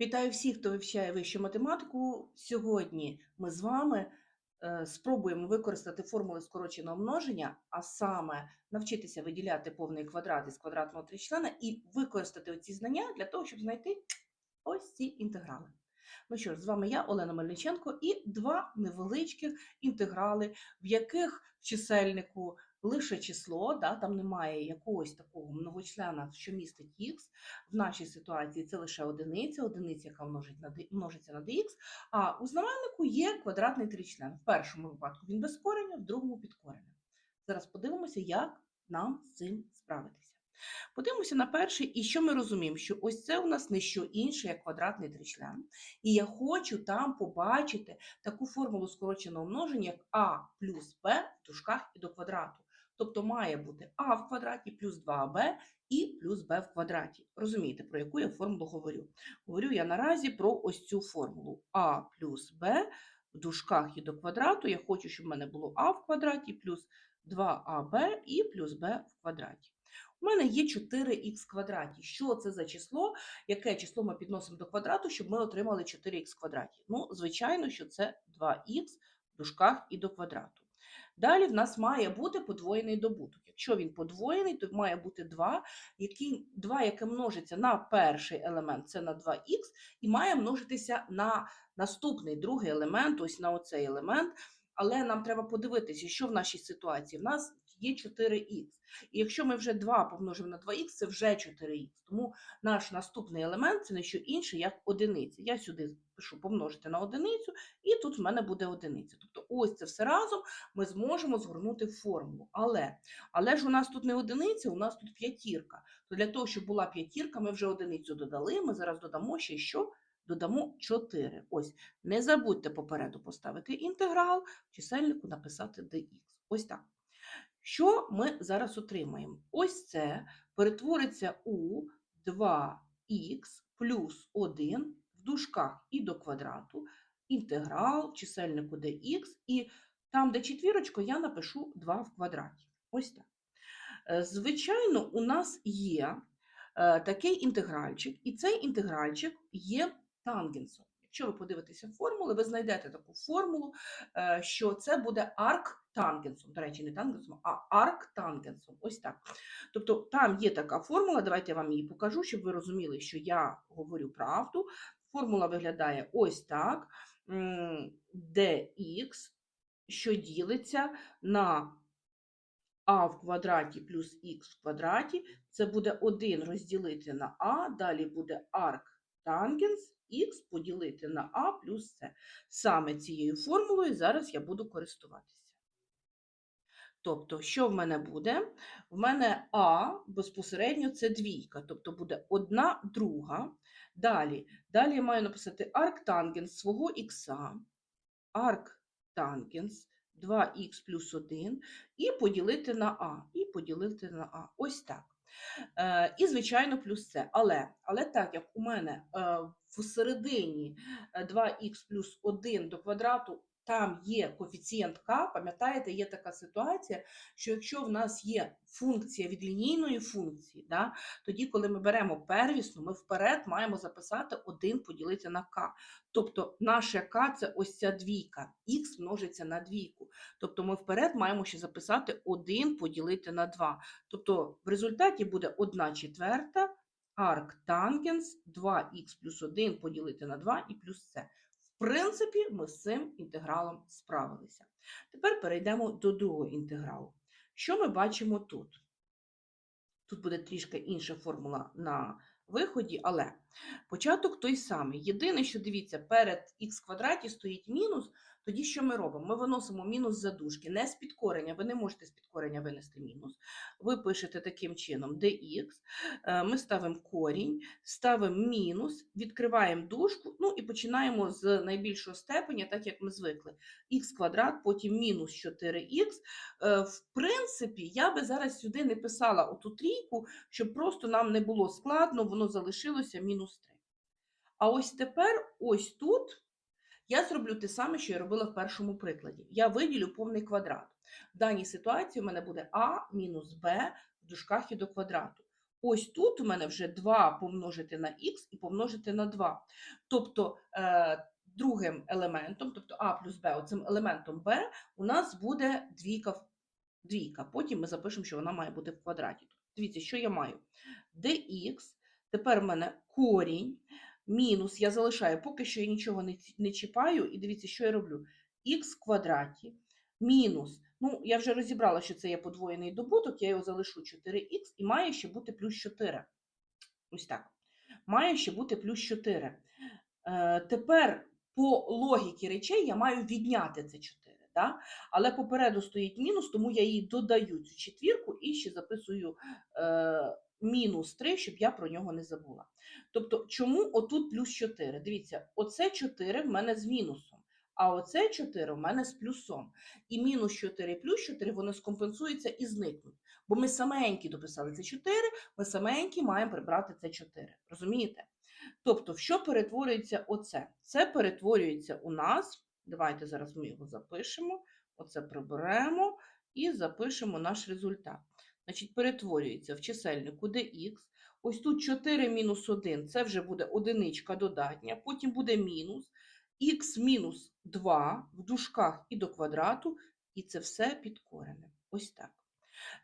Вітаю всіх, хто вивчає вищу математику. Сьогодні ми з вами е, спробуємо використати формули скороченого множення, а саме навчитися виділяти повний квадрат із квадратного тричлена і використати оці знання для того, щоб знайти ось ці інтеграли. Ну що ж, з вами я, Олена Мельниченко, і два невеличких інтеграли, в яких в чисельнику лише число, да, там немає якогось такого многочлена, що містить х. В нашій ситуації це лише одиниця, одиниця, яка множить на множиться на dx, а у знаменнику є квадратний тричлен. В першому випадку він без кореня, в другому під коренем. Зараз подивимося, як нам з цим справитися. Подивимося на перший, і що ми розуміємо, що ось це у нас не що інше, як квадратний тричлен. І я хочу там побачити таку формулу скороченого множення, як а плюс b в дужках і до квадрату. Тобто має бути а в квадраті плюс 2b і плюс b в квадраті. Розумієте, про яку я формулу говорю? Говорю я наразі про ось цю формулу а плюс b в дужках і до квадрату. Я хочу, щоб в мене було а в квадраті плюс 2аб і плюс b в квадраті. У мене є 4х квадраті. Що це за число? Яке число ми підносимо до квадрату, щоб ми отримали 4х квадраті? Ну, звичайно, що це 2х в дужках і до квадрату. Далі в нас має бути подвоєний добуток. Якщо він подвоєний, то має бути 2, які, 2 яке множиться на перший елемент, це на 2х, і має множитися на наступний другий елемент, ось на оцей елемент. Але нам треба подивитися, що в нашій ситуації. В нас є 4х. І якщо ми вже 2 помножимо на 2х, це вже 4х. Тому наш наступний елемент це не що інше, як одиниця. Я сюди пишу помножити на одиницю, і тут в мене буде одиниця. Тобто ось це все разом ми зможемо згорнути формулу. Але, але ж у нас тут не одиниця, у нас тут п'ятірка. То для того, щоб була п'ятірка, ми вже одиницю додали, ми зараз додамо ще що? Додамо 4. Ось, не забудьте попереду поставити інтеграл, чисельнику написати dx. Ось так. Що ми зараз отримаємо? Ось це перетвориться у 2х плюс 1 в дужках і до квадрату, інтеграл, чисельнику dx, і там, де четвірочка, я напишу 2 в квадраті. Ось так. Е, Звичайно, у нас є е, такий інтегральчик, і цей інтегральчик є тангенсом. Якщо ви подивитеся формули, ви знайдете таку формулу, е, що це буде арктангенсом. До речі, не тангенсом, а арктангенсом. Ось так. Тобто там є така формула, давайте я вам її покажу, щоб ви розуміли, що я говорю правду. Формула виглядає ось так: dx, що ділиться на а в квадраті плюс х в квадраті, це буде 1 розділити на а, далі буде арктангенс, х поділити на а плюс с. Саме цією формулою зараз я буду користуватися. Тобто, що в мене буде? В мене а безпосередньо це двійка, тобто буде одна друга. Далі, далі я маю написати арктангенс свого х, арктангенс 2х плюс 1 і поділити на а, і поділити на а. Ось так. Е, і, звичайно, плюс це. Але, але так як у мене е, в середині е, 2х плюс 1 до квадрату, там є коефіцієнт k, пам'ятаєте, є така ситуація, що якщо в нас є функція від лінійної функції, да, тоді, коли ми беремо первісну, ми вперед маємо записати 1 поділити на k. Тобто наше k – це ось ця двійка, х множиться на двійку. Тобто ми вперед маємо ще записати 1 поділити на 2. Тобто в результаті буде 1 четверта арктангенс 2х плюс 1 поділити на 2 і плюс це. В принципі, ми з цим інтегралом справилися. Тепер перейдемо до другого інтегралу. Що ми бачимо тут? Тут буде трішки інша формула на виході, але початок той самий. Єдине, що дивіться, перед х квадраті стоїть мінус, тоді що ми робимо? Ми виносимо мінус за дужки, не з підкорення, ви не можете з підкорення винести мінус. Ви пишете таким чином dx, е, ми ставимо корінь, ставимо мінус, відкриваємо дужку, ну і починаємо з найбільшого степеня, так як ми звикли. х квадрат, потім мінус 4х. Е, В принципі, я би зараз сюди не писала оту трійку, щоб просто нам не було складно, воно залишилося мінус 3. А ось тепер, ось тут, я зроблю те саме, що я робила в першому прикладі. Я виділю повний квадрат. В даній ситуації у мене буде а мінус b в дужках і до квадрату. ось тут у мене вже 2 помножити на х і помножити на 2. Тобто е, другим елементом, тобто а плюс b, оцим елементом b, у нас буде двійка. двійка. Потім ми запишемо, що вона має бути в квадраті. Дивіться, що я маю? dx, тепер в мене корінь, мінус, я залишаю, поки що я нічого не, не чіпаю, і дивіться, що я роблю. х квадраті, мінус, ну, я вже розібрала, що це є подвоєний добуток, я його залишу 4х, і має ще бути плюс 4. Ось так. Має ще бути плюс 4. Е, тепер по логіці речей я маю відняти це 4. Да? Але попереду стоїть мінус, тому я їй додаю цю четвірку і ще записую е, мінус 3, щоб я про нього не забула. Тобто, чому отут плюс 4? Дивіться, оце 4 в мене з мінусом, а оце 4 в мене з плюсом. І мінус 4 і плюс 4 вони скомпенсуються і зникнуть. Бо ми саменькі дописали це 4, ми саменькі маємо прибрати це 4. Розумієте? Тобто, в що перетворюється оце? Це перетворюється у нас. Давайте зараз ми його запишемо. Оце приберемо і запишемо наш результат. Значить, перетворюється в чисельнику dx. Ось тут 4 мінус 1, це вже буде одиничка додатня, потім буде мінус, х мінус 2 в дужках і до квадрату, і це все під коренем. Ось так.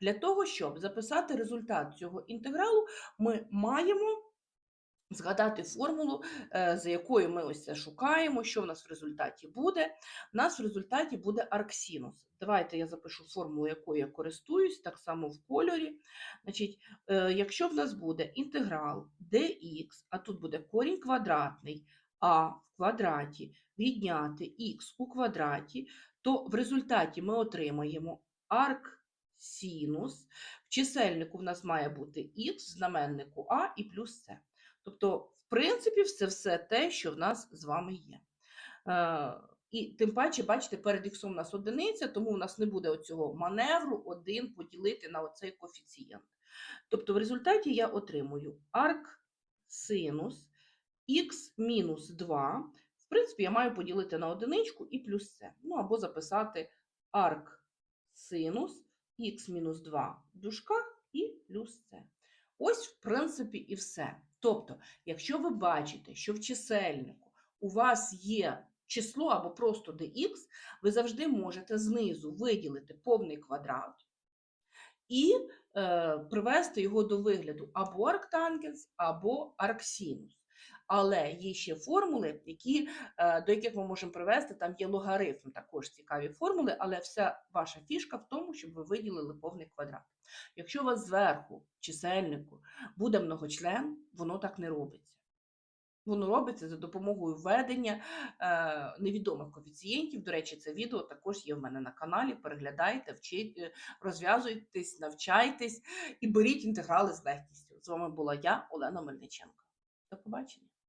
Для того, щоб записати результат цього інтегралу, ми маємо згадати формулу, е, за якою ми ось це шукаємо, що в нас в результаті буде. У нас в результаті буде арксінус. Давайте я запишу формулу, якою я користуюсь, так само в кольорі. Значить, е, якщо в нас буде інтеграл dx, а тут буде корінь квадратний, а в квадраті відняти х у квадраті, то в результаті ми отримаємо арксінус. В чисельнику в нас має бути х, в знаменнику а і плюс с. Тобто, в принципі, це все те, що в нас з вами є. Е, і тим паче, бачите, перед іксом у нас одиниця, тому у нас не буде оцього маневру один поділити на оцей коефіцієнт. Тобто, в результаті я отримую арк синус х мінус 2. В принципі, я маю поділити на одиничку і плюс це. Ну або записати арк синус х мінус 2 в дужках і плюс це. Ось, в принципі, і все. Тобто, якщо ви бачите, що в чисельнику у вас є число або просто dx, ви завжди можете знизу виділити повний квадрат і е, привести його до вигляду або арктангенс, або арксінус. Але є ще формули, які, е, до яких ми можемо привести, там є логарифм, також цікаві формули, але вся ваша фішка в тому, щоб ви виділили повний квадрат. Якщо у вас зверху чисельнику буде многочлен, воно так не робиться. Воно робиться за допомогою введення е, невідомих коефіцієнтів. До речі, це відео також є в мене на каналі. Переглядайте, вчіть, е, розв'язуйтесь, навчайтесь і беріть інтеграли з легкістю. З вами була я, Олена Мельниченко. До побачення.